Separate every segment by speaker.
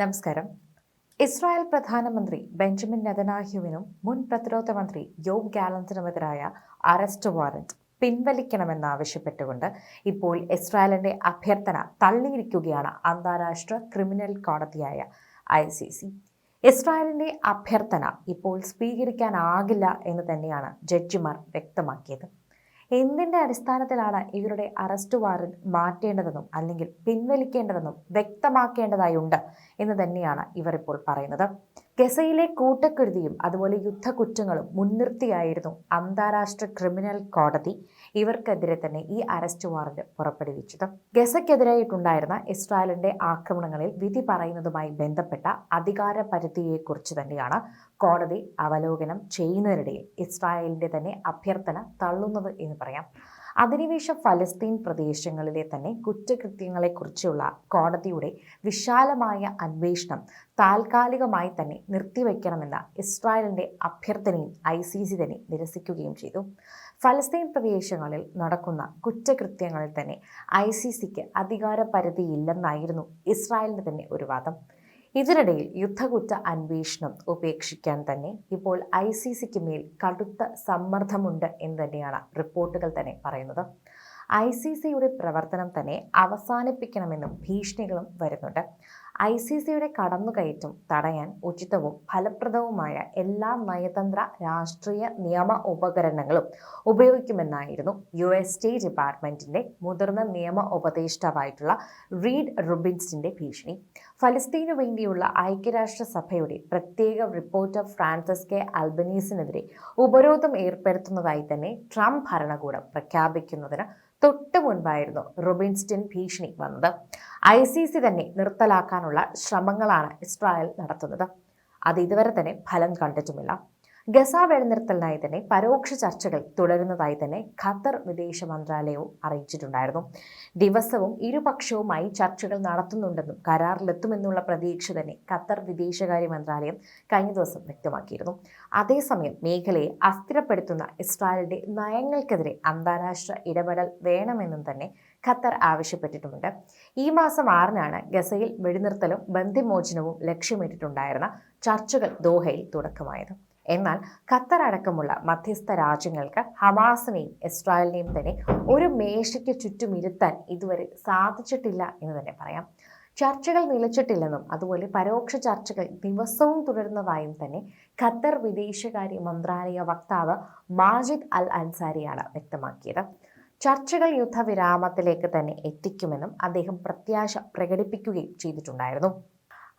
Speaker 1: നമസ്കാരം. ഇസ്രായേൽ പ്രധാനമന്ത്രി ബെഞ്ചമിൻ നെതനാഹ്യുവിനും മുൻ പ്രതിരോധ മന്ത്രി യോബ് ഗാലന്റിനുമെതിരായ അറസ്റ്റ് വാറന്റ് പിൻവലിക്കണമെന്നാവശ്യപ്പെട്ടുകൊണ്ട് ഇപ്പോൾ ഇസ്രായേലിന്റെ അഭ്യർത്ഥന തള്ളിയിരിക്കുകയാണ് അന്താരാഷ്ട്ര ക്രിമിനൽ കോടതിയായ ഐ സി സി. ഇസ്രായേലിന്റെ അഭ്യർത്ഥന ഇപ്പോൾ സ്വീകരിക്കാനാകില്ല എന്ന് തന്നെയാണ് ജഡ്ജിമാർ വ്യക്തമാക്കിയത്. എന്തിന്റെ അടിസ്ഥാനത്തിലാണ് ഇവരുടെ അറസ്റ്റ് വാറന്റ് മാറ്റേണ്ടതെന്നും അല്ലെങ്കിൽ പിൻവലിക്കേണ്ടതെന്നും വ്യക്തമാക്കേണ്ടതായുണ്ട് എന്ന് തന്നെയാണ് ഇവർ ഇപ്പോൾ പറയുന്നത്. ഗസയിലെ കൂട്ടക്കെടുതിയും അതുപോലെ യുദ്ധക്കുറ്റങ്ങളും മുൻനിർത്തിയായിരുന്നു അന്താരാഷ്ട്ര ക്രിമിനൽ കോടതി. ഇവർക്കെതിരെ തന്നെ ഈ അറസ്റ്റ് വാറന്റ് പുറപ്പെടുവിച്ചത്. ഗസയ്ക്കെതിരായിട്ടുണ്ടായിരുന്ന ഇസ്രായേലിന്റെ ആക്രമണങ്ങളിൽ വിധി പറയുന്നതുമായി ബന്ധപ്പെട്ട അധികാര പരിധിയെക്കുറിച്ച് തന്നെയാണ് കോടതി അവലോകനം ചെയ്യുന്നതിനിടയിൽ ഇസ്രായേലിന്റെ തന്നെ അഭ്യർത്ഥന തള്ളുന്നത് എന്ന് പറയാം. അധിനിവേശ ഫലസ്തീൻ പ്രദേശങ്ങളിലെ തന്നെ കുറ്റകൃത്യങ്ങളെക്കുറിച്ചുള്ള കോടതിയുടെ വിശാലമായ അന്വേഷണം താൽക്കാലികമായി തന്നെ നിർത്തിവെക്കണമെന്ന ഇസ്രായേലിന്റെ അഭ്യർത്ഥനയും ഐ സി സി തന്നെ നിരസിക്കുകയും ചെയ്തു. ഫലസ്തീൻ പ്രദേശങ്ങളിൽ നടക്കുന്ന കുറ്റകൃത്യങ്ങളിൽ തന്നെ ഐ സി സിക്ക് അധികാര പരിധിയില്ലെന്നായിരുന്നു ഇസ്രായേലിന്റെ തന്നെ ഒരു വാദം. ഇതിനിടയിൽ യുദ്ധകുറ്റ അന്വേഷണം ഉപേക്ഷിക്കാൻ തന്നെ ഇപ്പോൾ ഐ സി സിക്ക് മേൽ കടുത്ത സമ്മർദ്ദമുണ്ട് എന്ന് തന്നെയാണ് റിപ്പോർട്ടുകൾ തന്നെ പറയുന്നത്. ഐ സി സിയുടെ പ്രവർത്തനം തന്നെ അവസാനിപ്പിക്കണമെന്നും ഭീഷണികളും വരുന്നുണ്ട്. ഐ സി സിയുടെ കടന്നുകയറ്റം തടയാൻ ഉചിതവും ഫലപ്രദവുമായ എല്ലാ നയതന്ത്ര രാഷ്ട്രീയ നിയമ ഉപകരണങ്ങളും ഉപയോഗിക്കുമെന്നായിരുന്നു യു എസ് സ്റ്റേറ്റ് ഡിപ്പാർട്ട്മെന്റിന്റെ മുതിർന്ന നിയമ ഉപദേഷ്ടാവായിട്ടുള്ള റീഡ് റുബിൻസിന്റെ ഭീഷണി. ഫലസ്തീനു വേണ്ടിയുള്ള ഐക്യരാഷ്ട്രസഭയുടെ പ്രത്യേക റിപ്പോർട്ടർ ഫ്രാൻസിസ് കെ. അൽബനീസിനെതിരെ ഉപരോധം ഏർപ്പെടുത്തുന്നതായി തന്നെ ട്രംപ് ഭരണകൂടം പ്രഖ്യാപിക്കുന്നതിന് തൊട്ടു മുൻപായിരുന്നു റൊബിൻസ്റ്റൺ ഭീഷണി വന്നത്. ഐ സി സി തന്നെ നിർത്തലാക്കാനുള്ള ശ്രമങ്ങളാണ് ഇസ്രായേൽ നടത്തുന്നത്. അത് ഇതുവരെ തന്നെ ഫലം കണ്ടിട്ടുമില്ല. ഗസ വെടിനിർത്തലിനായി തന്നെ പരോക്ഷ ചർച്ചകൾ തുടരുന്നതായി തന്നെ ഖത്തർ വിദേശ മന്ത്രാലയവും അറിയിച്ചിട്ടുണ്ടായിരുന്നു. ദിവസവും ഇരുപക്ഷവുമായി ചർച്ചകൾ നടത്തുന്നുണ്ടെന്നും കരാറിലെത്തുമെന്നുള്ള പ്രതീക്ഷ തന്നെ ഖത്തർ വിദേശകാര്യ മന്ത്രാലയം കഴിഞ്ഞ ദിവസം വ്യക്തമാക്കിയിരുന്നു. അതേസമയം മേഖലയെ അസ്ഥിരപ്പെടുത്തുന്ന ഇസ്രായേലിന്റെ നയങ്ങൾക്കെതിരെ അന്താരാഷ്ട്ര ഇടപെടൽ വേണമെന്നും തന്നെ ഖത്തർ ആവശ്യപ്പെട്ടിട്ടുമുണ്ട്. ഈ മാസം ആറിനാണ് ഗസയിൽ വെടിനിർത്തലും ബന്ധിമോചനവും ലക്ഷ്യമിട്ടിട്ടുണ്ടായിരുന്ന ചർച്ചകൾ ദോഹയിൽ തുടക്കമായത്. എന്നാൽ ഖത്തർ അടക്കമുള്ള മധ്യസ്ഥ രാജ്യങ്ങൾക്ക് ഹമാസിനെയും ഇസ്രായേലിനെയും തന്നെ ഒരു മേശയ്ക്ക് ചുറ്റും ഇരുത്താൻ ഇതുവരെ സാധിച്ചിട്ടില്ല എന്ന് തന്നെ പറയാം. ചർച്ചകൾ നിലച്ചിട്ടില്ലെന്നും അതുപോലെ പരോക്ഷ ചർച്ചകൾ ദിവസവും തുടരുന്നതായും തന്നെ ഖത്തർ വിദേശകാര്യ മന്ത്രാലയ വക്താവ് മാജിദ് അൽ അൻസാരിയാണ് വ്യക്തമാക്കിയത്. ചർച്ചകൾ യുദ്ധവിരാമത്തിലേക്ക് തന്നെ എത്തിക്കുമെന്നും അദ്ദേഹം പ്രത്യാശ പ്രകടിപ്പിക്കുകയും ചെയ്തിട്ടുണ്ടായിരുന്നു.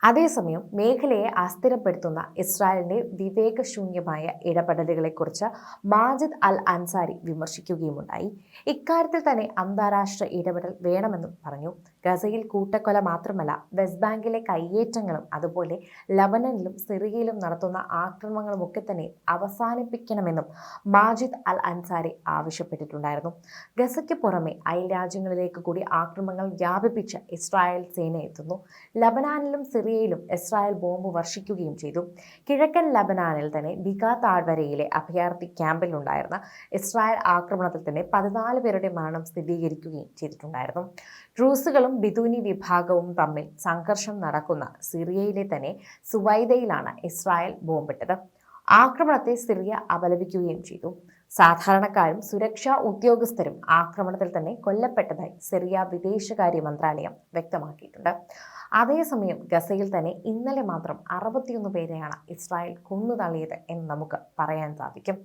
Speaker 1: അതേസമയം മേഖലയെ അസ്ഥിരപ്പെടുത്തുന്ന ഇസ്രായേലിന്റെ വിവേകശൂന്യമായ ഇടപെടലുകളെക്കുറിച്ച് മാജിദ് അൽ അൻസാരി വിമർശിക്കുകയുമുണ്ടായി. ഇക്കാര്യത്തിൽ തന്നെ അന്താരാഷ്ട്ര ഇടപെടൽ വേണമെന്നും പറഞ്ഞു. ഗസയിൽ കൂട്ടക്കൊല മാത്രമല്ല വെസ്റ്റ് ബാങ്കിലെ കയ്യേറ്റങ്ങളും അതുപോലെ ലബനനിലും സിറിയയിലും നടത്തുന്ന ആക്രമണങ്ങളും ഒക്കെ തന്നെ അവസാനിപ്പിക്കണമെന്നും മാജിദ് അൽ അൻസാരി ആവശ്യപ്പെട്ടിട്ടുണ്ടായിരുന്നു. ഗസയ്ക്ക് പുറമെ അയൽ രാജ്യങ്ങളിലേക്ക് കൂടി ആക്രമണങ്ങൾ വ്യാപിപ്പിച്ച് ഇസ്രായേൽ സേന എത്തുന്നു ലബനാനിലും സിറിയയിലും ഇസ്രായേൽ ബോംബ് വർഷിക്കുകയും ചെയ്തു. കിഴക്കൻ ലബനാനിൽ തന്നെ ബിഗ താഴ്വരയിലെ അഭയാർത്ഥി ക്യാമ്പിലുണ്ടായിരുന്ന ഇസ്രായേൽ ആക്രമണത്തിൽ തന്നെ പതിനാല് പേരുടെ മരണം സ്ഥിരീകരിക്കുകയും ചെയ്തിട്ടുണ്ടായിരുന്നു. ഡ്രൂസുകളും ബിദൂനി വിഭാഗവും തമ്മിൽ സംഘർഷം നടക്കുന്ന സിറിയയിലെ തന്നെ സുവൈദയിലാണ് ഇസ്രായേൽ ബോംബിട്ടത്. ആക്രമണത്തെ സിറിയ അപലപിക്കുകയും ചെയ്തു. സാധാരണക്കാരും സുരക്ഷാ ഉദ്യോഗസ്ഥരും ആക്രമണത്തിൽ തന്നെ കൊല്ലപ്പെട്ടതായി സിറിയ വിദേശകാര്യ മന്ത്രാലയം വ്യക്തമാക്കിയിട്ടുണ്ട്. അതേസമയം ഗസയിൽ തന്നെ ഇന്നലെ മാത്രം അറുപത്തിയൊന്ന് പേരെയാണ് ഇസ്രായേൽ കൊന്നു തള്ളിയത് എന്ന് നമുക്ക് പറയാൻ സാധിക്കും.